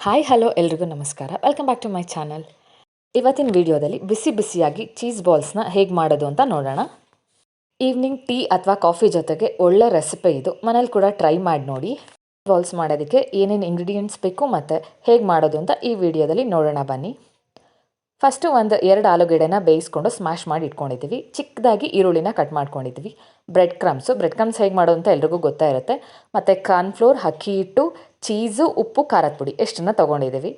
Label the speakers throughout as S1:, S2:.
S1: Hi hello ಎಲ್ರಿಗೂ ನಮಸ್ಕಾರ. Welcome back to my channel ಇವತ್ತಿನ ವಿಡಿಯೋದಲ್ಲಿ ಬಿಸಿ ಬಿಸಿಯಾಗಿ ಚೀಸ್ ಬಾಲ್ಸ್ನ ಹೇಗೆ ಮಾಡೋದು ಅಂತ ನೋಡೋಣ. ಈವ್ನಿಂಗ್ ಟೀ ಅಥವಾ ಕಾಫಿ ಜೊತೆಗೆ ಒಳ್ಳೆ ರೆಸಿಪಿ ಇದು. ಮನೇಲಿ ಕೂಡ ಟ್ರೈ ಮಾಡಿ ನೋಡಿ. ಬಾಲ್ಸ್ ಮಾಡೋದಕ್ಕೆ ಏನೇನು ಇಂಗ್ರೀಡಿಯೆಂಟ್ಸ್ ಬೇಕು ಮತ್ತು ಹೇಗೆ ಮಾಡೋದು ಅಂತ ಈ ವಿಡಿಯೋದಲ್ಲಿ ನೋಡೋಣ ಬನ್ನಿ. ಫಸ್ಟು ಒಂದು ಎರಡು ಆಲೂಗೆಡ್ಡೆನ ಬೇಯಿಸ್ಕೊಂಡು ಸ್ಮ್ಯಾಶ್ ಮಾಡಿ ಇಟ್ಕೊಂಡಿದ್ದೀವಿ ಚಿಕ್ಕದಾಗಿ ಈರುಳ್ಳಿನ ಕಟ್ ಮಾಡ್ಕೊಂಡಿದ್ದೀವಿ ಬ್ರೆಡ್ ಕ್ರಮ್ಸು ಬ್ರೆಡ್ ಕ್ರಮ್ಸ್ ಹೇಗೆ ಮಾಡೋ ಅಂತ ಎಲ್ರಿಗೂ ಗೊತ್ತಾ ಇರುತ್ತೆ. ಮತ್ತು ಕಾರ್ನ್ಫ್ಲೋರ್ ಅಕ್ಕಿ ಹಿಟ್ಟು ಚೀಸು ಉಪ್ಪು, ಖಾರದ ಪುಡಿ ಎಷ್ಟನ್ನು ತೊಗೊಂಡಿದ್ದೀವಿ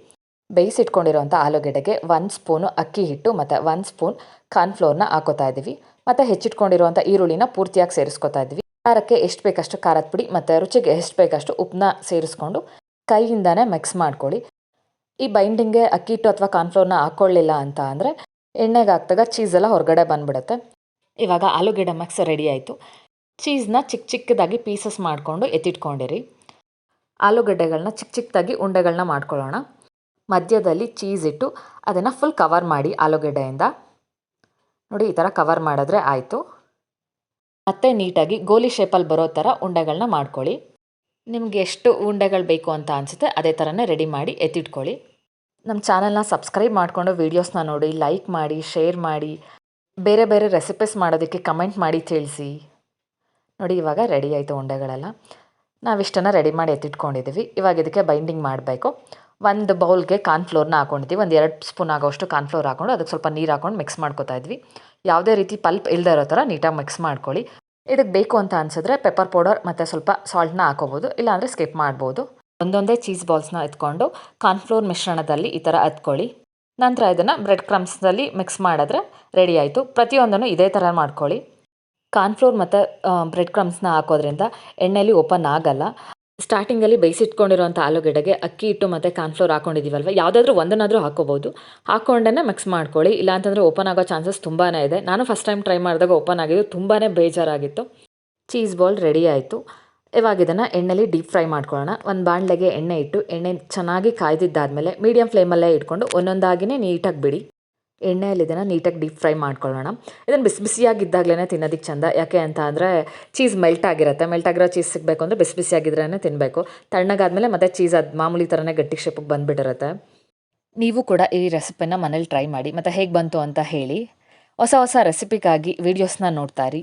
S1: ಬೇಯಿಸಿಟ್ಕೊಂಡಿರೋಂಥ ಆಲೂಗೆಡ್ಡೆಗೆ ಒನ್ ಸ್ಪೂನು ಅಕ್ಕಿ ಹಿಟ್ಟು ಮತ್ತು ಒನ್ ಸ್ಪೂನ್ ಕಾರ್ನ್ಫ್ಲೋರ್ನ ಹಾಕೋತಾ ಇದ್ದೀವಿ ಮತ್ತು ಹೆಚ್ಚಿಟ್ಕೊಂಡಿರುವಂಥ ಈರುಳ್ಳಿನ ಪೂರ್ತಿಯಾಗಿ ಸೇರಿಸ್ಕೊತಾ ಇದ್ದೀವಿ ಖಾರಕ್ಕೆ ಎಷ್ಟು ಬೇಕಷ್ಟು ಖಾರದ ಪುಡಿ ಮತ್ತು ರುಚಿಗೆ ಎಷ್ಟು ಬೇಕಷ್ಟು ಉಪ್ಪನ್ನ ಸೇರಿಸ್ಕೊಂಡು ಕೈಯಿಂದನೇ ಮಿಕ್ಸ್ ಮಾಡ್ಕೊಳ್ಳಿ. ಈ ಬೈಂಡಿಂಗ್ಗೆ ಅಕ್ಕಿ ಹಿಟ್ಟು ಅಥವಾ ಕಾರ್ನ್ಫ್ಲೋರ್ನ ಹಾಕ್ಕೊಳ್ಳಿಲ್ಲ ಅಂತ ಅಂದರೆ ಎಣ್ಣೆಗೆ ಹಾಕ್ದಾಗ ಚೀಸೆಲ್ಲ ಹೊರಗಡೆ ಬಂದುಬಿಡುತ್ತೆ. ಇವಾಗ ಆಲೂಗೆಡ್ಡೆ ಮಿಕ್ಸ್ ರೆಡಿ ಆಯಿತು. ಚೀಸ್ನ ಚಿಕ್ಕ ಚಿಕ್ಕದಾಗಿ ಪೀಸಸ್ ಮಾಡಿಕೊಂಡು ಎತ್ತಿಟ್ಕೊಂಡಿರಿ. ಆಲೂಗಡ್ಡೆಗಳನ್ನ ಚಿಕ್ಕ ಚಿಕ್ಕದಾಗಿ ಉಂಡೆಗಳನ್ನ ಮಾಡ್ಕೊಳ್ಳೋಣ. ಮಧ್ಯದಲ್ಲಿ ಚೀಸ್ ಇಟ್ಟು ಅದನ್ನು ಫುಲ್ ಕವರ್ ಮಾಡಿ ಆಲೂಗೆಡ್ಡೆಯಿಂದ ನೋಡಿ ಈ ಥರ ಕವರ್ ಮಾಡಿದ್ರೆ ಆಯಿತು. ಮತ್ತೆ ನೀಟಾಗಿ ಗೋಲಿ ಶೇಪಲ್ಲಿ ಬರೋ ಥರ ಉಂಡೆಗಳನ್ನ ಮಾಡ್ಕೊಳ್ಳಿ. ನಿಮ್ಗೆ ಎಷ್ಟು ಉಂಡೆಗಳು ಬೇಕು ಅಂತ ಅನಿಸುತ್ತೆ, ಅದೇ ಥರನೇ ರೆಡಿ ಮಾಡಿ ಎತ್ತಿಟ್ಕೊಳ್ಳಿ. ನಮ್ಮ ಚಾನಲ್ನ ಸಬ್ಸ್ಕ್ರೈಬ್ ಮಾಡಿಕೊಂಡು ವೀಡಿಯೋಸ್ನ ನೋಡಿ ಲೈಕ್ ಮಾಡಿ ಶೇರ್ ಮಾಡಿ, ಬೇರೆ ಬೇರೆ ರೆಸಿಪೀಸ್ ಮಾಡೋದಕ್ಕೆ ಕಮೆಂಟ್ ಮಾಡಿ ತಿಳಿಸಿ. ನೋಡಿ, ಇವಾಗ ರೆಡಿ ಆಯಿತು ಉಂಡೆಗಳೆಲ್ಲ. ನಾವಿಷ್ಟನ್ನು ರೆಡಿ ಮಾಡಿ ಎತ್ತಿಟ್ಕೊಂಡಿದ್ದೀವಿ ಇವಾಗ ಇದಕ್ಕೆ ಬೈಂಡಿಂಗ್ ಮಾಡಬೇಕು. ಒಂದು ಬೌಲ್ಗೆ ಕಾರ್ನ್ಫ್ಲೋರ್ನ ಹಾಕೊಂಡಿದ್ದೀವಿ ಒಂದು ಎರಡು ಸ್ಪೂನ್ ಆಗೋಷ್ಟು ಕಾರ್ನ್ಫ್ಲೋರ್ ಹಾಕೊಂಡು ಅದಕ್ಕೆ ಸ್ವಲ್ಪ ನೀರು ಹಾಕೊಂಡು ಮಿಕ್ಸ್ ಮಾಡ್ಕೋತಾ ಇದ್ವಿ. ಯಾವುದೇ ರೀತಿ ಪಲ್ಪ್ ಇಲ್ಲದೆ ಇರೋ ಥರ ನೀಟಾಗಿ ಮಿಕ್ಸ್ ಮಾಡ್ಕೊಳ್ಳಿ. ಇದಕ್ಕೆ ಬೇಕು ಅಂತ ಅನ್ಸಿದ್ರೆ ಪೆಪ್ಪರ್ ಪೌಡರ್ ಮತ್ತು ಸ್ವಲ್ಪ ಸಾಲ್ಟ್ನ ಹಾಕೋಬೋದು, ಇಲ್ಲಾಂದರೆ ಸ್ಕಿಪ್ ಮಾಡ್ಬೋದು. ಒಂದೊಂದೇ ಚೀಸ್ ಬಾಲ್ಸ್ನ ಎತ್ಕೊಂಡು ಕಾರ್ನ್ಫ್ಲೋರ್ ಮಿಶ್ರಣದಲ್ಲಿ ಈ ಥರ ಎತ್ಕೊಳ್ಳಿ. ನಂತರ ಇದನ್ನು ಬ್ರೆಡ್ ಕ್ರಮ್ಸ್ನಲ್ಲಿ ಮಿಕ್ಸ್ ಮಾಡಿದ್ರೆ ರೆಡಿ ಆಯಿತು. ಪ್ರತಿಯೊಂದನ್ನು ಇದೇ ಥರ ಮಾಡ್ಕೊಳ್ಳಿ. ಕಾರ್ನ್ಫ್ಲೋರ್ ಮತ್ತು ಬ್ರೆಡ್ ಕ್ರಮ್ಸ್ನ ಹಾಕೋದ್ರಿಂದ ಎಣ್ಣೆಲಿ ಓಪನ್ ಆಗಲ್ಲ. ಸ್ಟಾರ್ಟಿಂಗಲ್ಲಿ ಬೇಯಿಸಿಟ್ಕೊಂಡಿರುವಂಥ ಆಲೂಗಡ್ಡೆಗೆ ಅಕ್ಕಿ ಇಟ್ಟು ಮತ್ತು ಕಾರ್ನ್ಫ್ಲೋರ್ ಹಾಕೊಂಡಿದ್ದೀವಲ್ವ? ಯಾವುದಾದ್ರೂ ಒಂದನ್ನಾದರೂ ಹಾಕೋಬೋದು ಹಾಕ್ಕೊಂಡೇ ಮಿಕ್ಸ್ ಮಾಡ್ಕೊಳ್ಳಿ. ಇಲ್ಲಾಂತಂದರೆ ಓಪನ್ ಆಗೋ ಚಾನ್ಸಸ್ ತುಂಬಾ ಇದೆ. ನಾನು ಫಸ್ಟ್ ಟೈಮ್ ಟ್ರೈ ಮಾಡಿದಾಗ ಓಪನ್ ಆಗಿದ್ದು ತುಂಬಾ ಬೇಜಾರಾಗಿತ್ತು. ಚೀಸ್ ಬಾಲ್ ರೆಡಿ ಆಯಿತು. ಇವಾಗ ಇದನ್ನು ಎಣ್ಣೆಲಿ ಡೀಪ್ ಫ್ರೈ ಮಾಡ್ಕೊಳ್ಳೋಣ. ಒಂದು ಬಾಣಲೆಗೆ ಎಣ್ಣೆ ಇಟ್ಟು, ಎಣ್ಣೆ ಚೆನ್ನಾಗಿ ಕಾಯ್ದಿದ್ದಾದಮೇಲೆ ಮೀಡಿಯಮ್ ಫ್ಲೇಮಲ್ಲೇ ಇಟ್ಕೊಂಡು ಒಂದೊಂದಾಗಿಯೇ ನೀಟಾಗಿ ಬಿಡಿ. ಎಣ್ಣೆಯಲ್ಲಿ ಇದನ್ನು ನೀಟಾಗಿ ಡೀಪ್ ಫ್ರೈ ಮಾಡ್ಕೊಳ್ಳೋಣ. ಇದನ್ನು ಬಿಸಿ ಬಿಸಿಯಾಗಿದ್ದಾಗಲೇ ತಿನ್ನೋದಕ್ಕೆ ಚಂದ. ಯಾಕೆ ಅಂತ ಅಂದರೆ ಚೀಸ್ ಮೆಲ್ಟ್ ಆಗಿರುತ್ತೆ. ಮೆಲ್ಟ್ ಆಗಿರೋ ಚೀಸ್ ಸಿಗಬೇಕು ಅಂದರೆ ಬಿಸಿ ಬಿಸಿಯಾಗಿದ್ರೇ ತಿನ್ನಬೇಕು ತಣ್ಣಗಾದಮೇಲೆ ಮತ್ತೆ ಚೀಸ್ ಅದು ಮಾಮೂಲಿ ಥರನೇ ಗಟ್ಟಿ ಶೇಪಿಗೆ ಬಂದುಬಿಟ್ಟಿರುತ್ತೆ. ನೀವು ಕೂಡ ಈ ರೆಸಿಪಿನ ಮನೇಲಿ ಟ್ರೈ ಮಾಡಿ. ಮತ್ತು ಹೇಗೆ ಬಂತು ಅಂತ ಹೇಳಿ. ಹೊಸ ಹೊಸ ರೆಸಿಪಿಗಾಗಿ ವೀಡಿಯೋಸ್ನ ನೋಡ್ತಾಯಿರಿ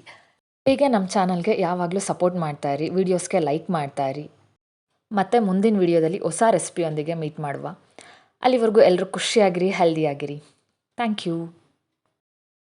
S1: ಹೀಗೆ ನಮ್ಮ ಚಾನಲ್ಗೆ ಯಾವಾಗಲೂ ಸಪೋರ್ಟ್ ಮಾಡ್ತಾಯಿರಿ ವೀಡಿಯೋಸ್ಗೆ ಲೈಕ್ ಮಾಡ್ತಾಯಿರಿ ಮತ್ತು ಮುಂದಿನ ವೀಡಿಯೋದಲ್ಲಿ ಹೊಸ ರೆಸಿಪಿಯೊಂದಿಗೆ ಮೀಟ್ ಮಾಡುವ. ಅಲ್ಲಿವರೆಗೂ ಎಲ್ಲರೂ ಖುಷಿಯಾಗಿರಿ, ಹೆಲ್ದಿಯಾಗಿರಿ. Thank you.